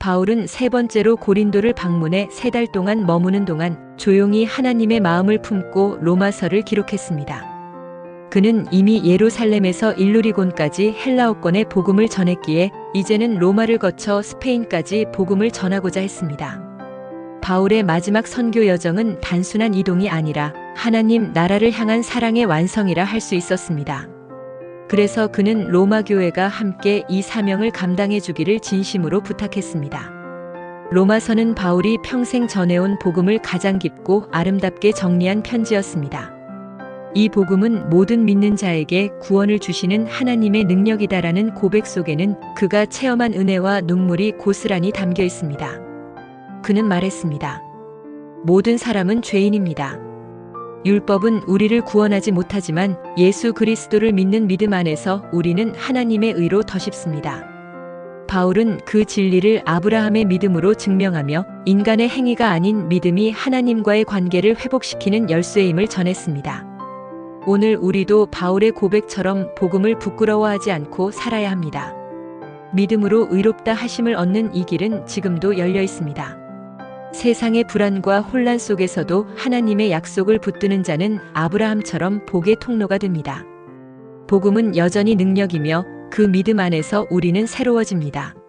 바울은 세 번째로 고린도를 방문해 세 달 동안 머무는 동안 조용히 하나님의 마음을 품고 로마서를 기록했습니다. 그는 이미 예루살렘에서 일루리곤까지 헬라어권의 복음을 전했기에 이제는 로마를 거쳐 스페인까지 복음을 전하고자 했습니다. 바울의 마지막 선교 여정은 단순한 이동이 아니라 하나님 나라를 향한 사랑의 완성이라 할 수 있었습니다. 그래서 그는 로마 교회가 함께 이 사명을 감당해 주기를 진심으로 부탁했습니다. 로마서는 바울이 평생 전해온 복음을 가장 깊고 아름답게 정리한 편지였습니다. 이 복음은 모든 믿는 자에게 구원을 주시는 하나님의 능력이다라는 고백 속에는 그가 체험한 은혜와 눈물이 고스란히 담겨 있습니다. 그는 말했습니다. 모든 사람은 죄인입니다. 율법은 우리를 구원하지 못하지만 예수 그리스도를 믿는 믿음 안에서 우리는 하나님의 의로 더 쉽습니다. 바울은 그 진리를 아브라함의 믿음으로 증명하며 인간의 행위가 아닌 믿음이 하나님과의 관계를 회복시키는 열쇠임을 전했습니다. 오늘 우리도 바울의 고백처럼 복음을 부끄러워하지 않고 살아야 합니다. 믿음으로 의롭다 하심을 얻는 이 길은 지금도 열려 있습니다. 세상의 불안과 혼란 속에서도 하나님의 약속을 붙드는 자는 아브라함처럼 복의 통로가 됩니다. 복음은 여전히 능력이며 그 믿음 안에서 우리는 새로워집니다.